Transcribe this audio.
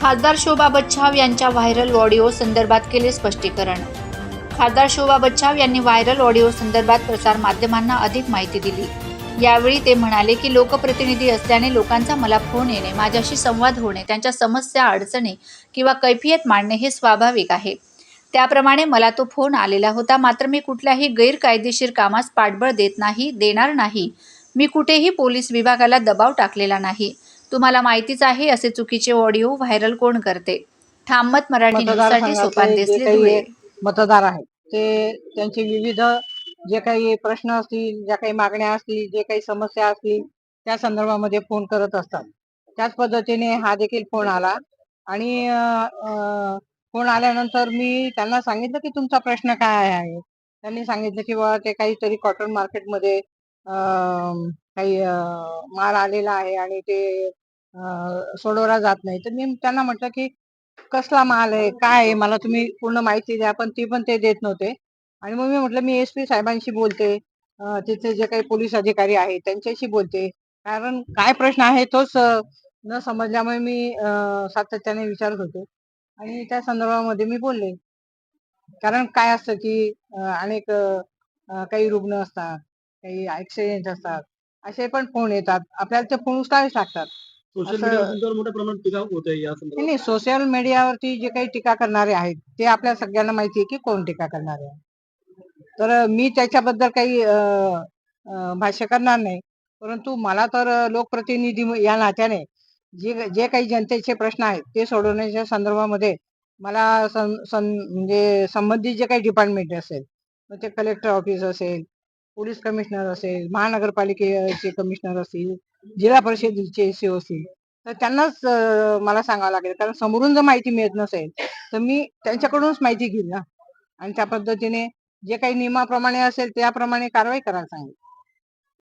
खासदार शोभा बच्छाव यांच्या viral audio संदर्भात केले स्पष्टीकरण. खासदार शोभा बच्छाव यांनी व्हायरल ऑडिओ संदर्भात प्रसार माध्यमांना अधिक माहिती दिली. यावेळी ते म्हणाले की लोकप्रतिनिधी असल्याने लोकांचा मला फोन येणे माझ्याशी संवाद होणे त्यांच्या समस्या अडचणी किंवा कैफियत मांडणे हे स्वाभाविक आहे. त्याप्रमाणे मला तो फोन आलेला होता मात्र मी कुठल्याही गैरकायदेशीर कामास पाठबळ देत नाही देणार नाही. मी कुठेही पोलीस विभागाला दबाव टाकलेला नाही. तुम्हाला माहितीच आहे असे चुकीचे ऑडिओ व्हायरल कोण करते? ठाममत मराठी न्यूजसाठी सोपान देसले धुळे. मतदार आहेत ते त्यांचे विविध जे काही प्रश्न असतील ज्या काही मागण्या असतील जे काही समस्या असतील त्या संदर्भामध्ये फोन करत असतात. त्याच पद्धतीने हा देखील फोन आला. आणि फोन आल्यानंतर मी त्यांना सांगितलं की तुमचा प्रश्न काय आहे? त्यांनी सांगितलं की बाबा ते काहीतरी कॉटन मार्केटमध्ये काही माल आलेला आहे आणि ते सोडवला जात नाही. तर मी त्यांना म्हटलं की कसला माल आहे? काय आहे? मला तुम्ही पूर्ण माहिती द्या. पण ती पण ते देत नव्हते. आणि मग मी म्हटलं मी एस पी साहेबांशी बोलते. तिथे जे काही पोलीस अधिकारी आहेत त्यांच्याशी बोलते. कारण काय प्रश्न आहे तोच न समजल्यामुळे मी सातत्याने विचारत होते. आणि त्या संदर्भामध्ये मी बोलले. कारण काय असतं की अनेक काही रुग्ण असतात. काही ऍक्सिडेंट असतात असे पण फोन येतात. आपल्याला ते फोन उचलावेच लागतात. सोशल असं- मीडियावर तुमच्यावर मोठ्या प्रमाणात टीका होत आहे या नाही संदर्भात नाही सोशल मीडियावरती जे काही टीका करणारे आहेत ते आपल्या सगळ्यांना माहिती आहे की कोण टीका करणारे आहे. तर मी त्याच्याबद्दल काही अं, अं, भाष्य करणार नाही. परंतु मला तर लोकप्रतिनिधी म- या नात्याने जे जे काही जनतेचे प्रश्न आहेत ते सोडवण्याच्या संदर्भामध्ये मला सं- सं- म्हणजे संबंधित जे काही डिपार्टमेंट असेल मग ते कलेक्टर ऑफिस असेल पोलीस कमिशनर असेल महानगरपालिकेचे कमिशनर असतील जिल्हा परिषदेचे सीओ असतील तर त्यांनाच मला सांगावं लागेल. कारण समोरून जर माहिती मिळत नसेल तर मी त्यांच्याकडूनच माहिती घेईल ना. आणि त्या पद्धतीने जे काही नियमाप्रमाणे असेल त्याप्रमाणे कारवाई करायला सांगेल